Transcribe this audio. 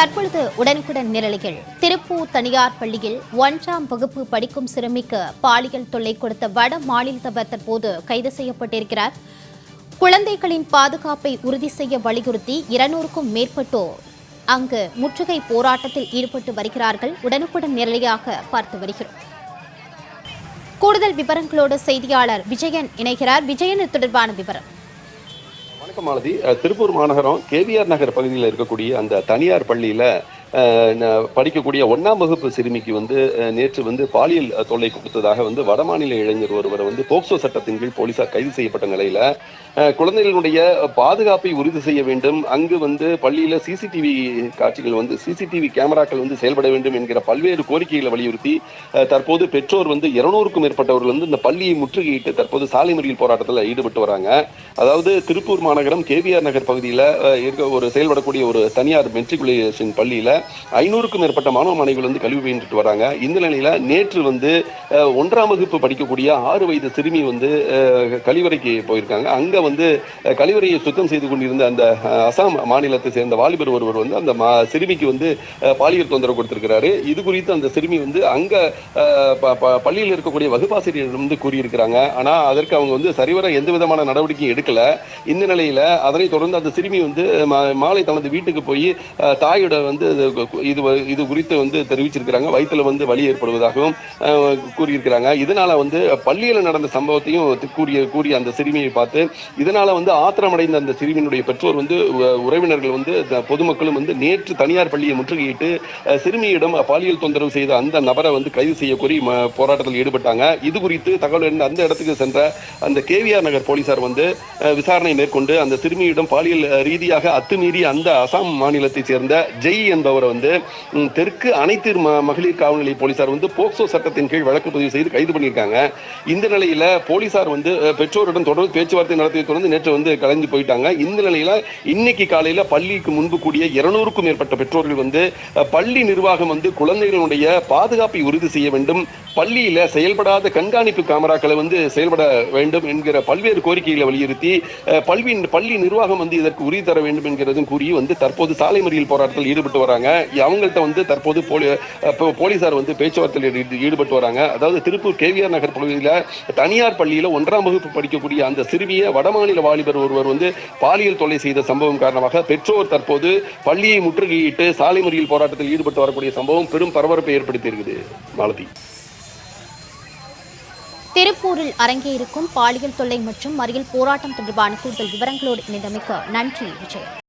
தற்பொழுது உடனுக்குடன் நிரலிகள். திருப்பூர் தனியார் பள்ளியில் ஒன்றாம் வகுப்பு படிக்கும் சிறுமிக்கு பாலியல் தொல்லை கொடுத்த வட மாநிலத்தவர் தற்போது கைது செய்யப்பட்டிருக்கிறார். குழந்தைகளின் பாதுகாப்பை உறுதி செய்ய வலியுறுத்தி இருநூறுக்கும் மேற்பட்டோர் அங்கு முற்றுகை போராட்டத்தில் ஈடுபட்டு வருகிறார்கள். உடனுக்குடன் நிரலியாக பார்த்து வருகிறோம். கூடுதல் விவரங்களோடு செய்தியாளர் விஜயன் இணைகிறார். விஜயன் தொடர்பான விவரம். வணக்கம் மாலதி. திருப்பூர் மாநகரம் கேவிஆர் நகர் பகுதியில் இருக்கக்கூடிய அந்த தனியார் பள்ளியில படிக்கக்கூடிய ஒன்றாம் வகுப்பு சிறுமிக்கு வந்து நேற்று வந்து பாலியல் தொல்லை கொடுத்ததாக வந்து வடமாநில இளைஞர் ஒருவர் வந்து போக்சோ சட்டத்தின் கீழ் போலீசார் கைது செய்யப்பட்ட நிலையில குழந்தைகளுடைய பாதுகாப்பை உறுதி செய்ய வேண்டும். அங்கு வந்து பள்ளியில சிசிடிவி காட்சிகள் வந்து சிசிடிவி கேமராக்கள் வந்து செயல்பட வேண்டும் என்கிற பல்வேறு கோரிக்கைகளை வலியுறுத்தி தற்போது பெற்றோர் வந்து இருநூறுக்கும் மேற்பட்டவர்கள் வந்து இந்த பள்ளியை முற்றுகையிட்டு தற்போது சாலை மறியல் போராட்டத்தில் ஈடுபட்டு வராங்க. அதாவது திருப்பூர் மாநகரம் கேவிஆர் நகர் பகுதியில் இருக்க ஒரு செயல்படக்கூடிய ஒரு தனியார் மெட்ரிகுலேஷன் பள்ளியில் ஐநூறுக்கும் மேற்பட்ட மாணவ மாணவிகள் வந்து கல்வி பயின்றுட்டு வராங்க. இந்த நிலையில் நேற்று வந்து ஒன்றாம் வகுப்பு படிக்கக்கூடிய ஆறு வயது சிறுமி வந்து கழிவறைக்கு போயிருக்காங்க. அங்கே வந்து கழிவறையை சுத்தம் செய்து கொண்டிருந்த அந்த அசாம் மாநிலத்தை சேர்ந்த வாலிபர் ஒருவர் வந்து அந்த மா- சிறுமிக்கு வந்து பாலியல் தொந்தரவு கொடுத்திருக்கிறாரு. இது குறித்து அந்த சிறுமி வந்து அங்கே ப- ப- பள்ளியில் இருக்கக்கூடிய வகுப்பாசிரியரிடம் வந்து கூறியிருக்கிறாங்க. ஆனால் அதற்கு அவங்க வந்து சரிவர எந்த விதமான நடவடிக்கையும் எடுக்கல. இந்த நிலையில் அதனை தொடர்ந்து அந்த சிறுமி வந்து மா- மாலை தனது வீட்டுக்கு போய் தாயோட வந்து இது- இது குறித்து வந்து தெரிவிச்சிருக்கிறாங்க. வயிற்றுல வந்து வலி ஏற்படுவதாகவும் கூறியிருக்கிறாங்க. இதனால வந்து பள்ளியில் நடந்த சம்பவத்தையும் கூறிய கூறிய அந்த சிறுமியை பார்த்து இதனால வந்து ஆத்திரமடைந்த அந்த சிறுமியினுடைய பெற்றோர் வந்து உறவினர்கள் வந்து பொதுமக்களும் வந்து நேற்று தனியார் பள்ளியை முற்றுகையிட்டு சிறுமியிடம் பாலியல் தொந்தரவு செய்த அந்த நபரை வந்து கைது செய்ய கோரி போராட்டத்தில் ஈடுபட்டாங்க. இது குறித்து தகவல் அந்த இடத்துக்கு சென்ற அந்த கேவிஆர் நகர் போலீசார் வந்து விசாரணை மேற்கொண்டு அந்த சிறுமியிடம் பாலியல் ரீதியாக அத்துமீறி அந்த அசாம் மாநிலத்தைச் சேர்ந்த ஜெய் என்பவர் வந்து தெற்கு அனைத்து மகளிர் காவல் நிலைய போலீசார் வந்து போக்சோ சட்டத்தின் கீழ் வழக்கு பதிவு செய்து கைது பண்ணியிருக்காங்க. இந்த நிலையில போலீசார் வந்து பெற்றோருடன் தொடர்ந்து பேச்சுவார்த்தை நடத்திய தொடர்ந்து நேற்று வந்து கலைஞ்சு போயிட்டாங்க. இந்த நிலையில இன்னைக்கு காலையில பள்ளிக்கு முன்பு கூடிய இருநூறுக்கும் மேற்பட்ட பெற்றோர்கள் வந்து பள்ளி நிர்வாகம் வந்து குழந்தைகளுடைய பாதுகாப்பை உறுதி செய்ய வேண்டும் பள்ளியில செயல்படாத கண்காணிப்பு கேமராக்களை வந்து செயல்பட வேண்டும் என்கிற பல்வேறு கோரிக்கைகளை வலியுறுத்தி அஹ், பல்வி பள்ளி நிர்வாகம் வந்து இதற்கு உறுதி தர வேண்டும் என்கிறதும் கூறி வந்து தற்போது சாலை மறியல் போராட்டத்தில் ஈடுபட்டு வராங்க. அவங்கள்ட்ட வந்து தற்போது போலி போலீசார் வந்து பேச்சுவார்த்தையில் ஈடு- ஈடுபட்டு வராங்க. அதாவது திருப்பூர் கேவிஆர் நகர் பகுதியில் தனியார் பள்ளியில் ஒன்றாம் வகுப்பு படிக்கக்கூடிய அந்த சிறுமியை வடமாநில வாலிபர் ஒருவர் வந்து பாலியல் தொல்லை செய்த சம்பவம் காரணமாக பெற்றோர் தற்போது பள்ளியை முற்றுகையிட்டு சாலை மறியல் போராட்டத்தில் ஈடுபட்டு வரக்கூடிய சம்பவம் பெரும் பரபரப்பை ஏற்படுத்தி இருக்குது மாலதி. திருப்பூரில் அரங்கேறிக்கும் பாலியல் தொல்லை மற்றும் மறியல் போராட்டம் தொடர்பான கூடுதல் விவரங்களோடு இணைந்தமைக்க நன்றி விஜயன்